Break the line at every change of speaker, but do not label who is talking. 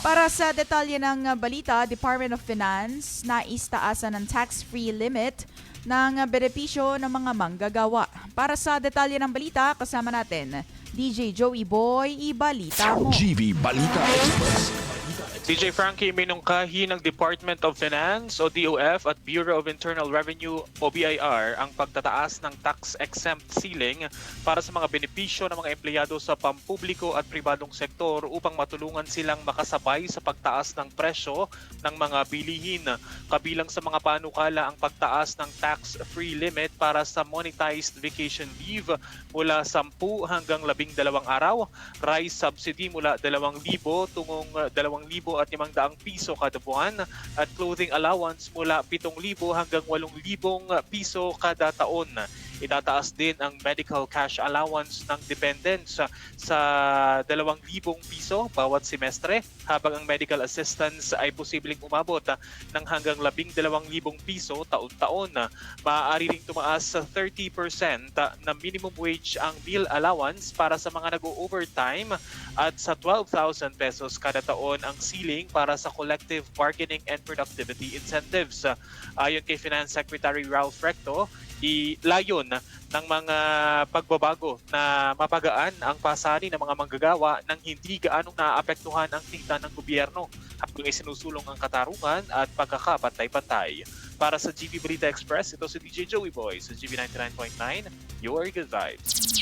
Para sa detalye ng uh, balita, Department of Finance nais taasan ng tax-free limit ng uh, benepisyo ng mga manggagawa. Para sa detalye ng balita, kasama natin DJ Joey Boy, ibalita mo.
GV Balita Express.
DJ Frankie minungkahi ng Department of Finance o DOF at Bureau of Internal Revenue o BIR ang pagtataas ng tax-exempt ceiling para sa mga benepisyo ng mga empleyado sa pampubliko at pribadong sektor upang matulungan silang makasabay sa pagtaas ng presyo ng mga bilihin. Kabilang sa mga panukala ang pagtaas ng tax-free limit para sa monetized vacation leave mula 10 hanggang 12 araw, rice subsidy mula 2,000 tungong uh, 2,000 at 500 piso kada buwan at clothing allowance mula 7,000 hanggang 8,000 piso kada taon. Itataas din ang medical cash allowance ng dependents sa, sa 2,000 piso bawat semestre habang ang medical assistance ay posibleng umabot ng hanggang 12,000 piso taon-taon. Maaari ring tumaas sa 30% na minimum wage ang meal allowance para sa mga nag-overtime at sa 12,000 pesos kada taon ang ceiling para sa collective bargaining and productivity incentives. Ayon kay Finance Secretary Ralph Recto, ilayon ng mga pagbabago na mapagaan ang pasari ng mga manggagawa nang hindi gaanong naaapektuhan ang kita ng gobyerno habang isinusulong ang katarungan at pagkakapantay-pantay. Para sa GV Balita Express, ito si DJ Joey Boy sa GV 99.9, Your Good Vibes.